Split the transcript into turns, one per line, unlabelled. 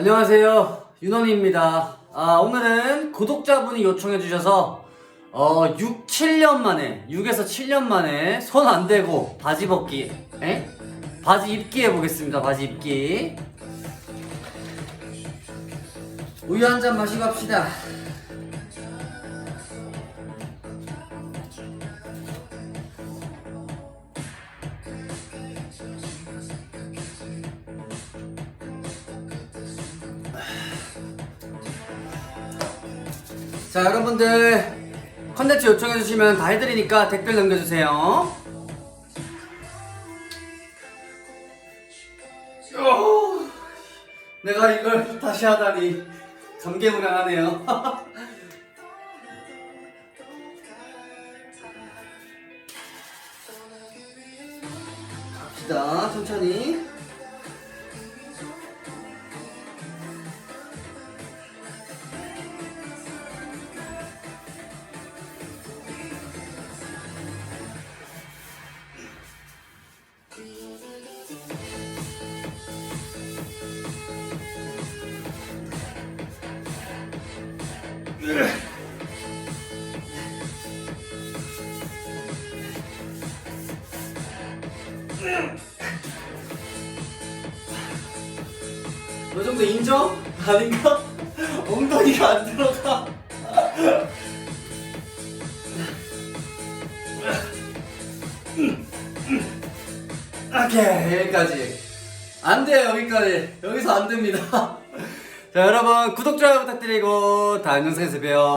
안녕하세요. 윤원입니다. 아, 오늘은 구독자분이 요청해 주셔서 어, 6, 7년 만에, 6에서 7년 만에 손 안 대고 바지 벗기, 에? 바지 입기 해보겠습니다. 바지 입기. 우유 한 잔 마시고 합시다. 자, 여러분들 컨텐츠 요청해 주시면 다 해드리니까 댓글 남겨주세요. 어, 내가 이걸 다시 하다니 감개무량하네요. 갑시다, 천천히. 너 정도 인정? 아닌가? 엉덩이가 안 들어가. 오케이 여기까지. 안 돼요 여기까지. 여기서 안 됩니다. 자 여러분 구독 좋아요 부탁드리고 다음 영상에서 봬요.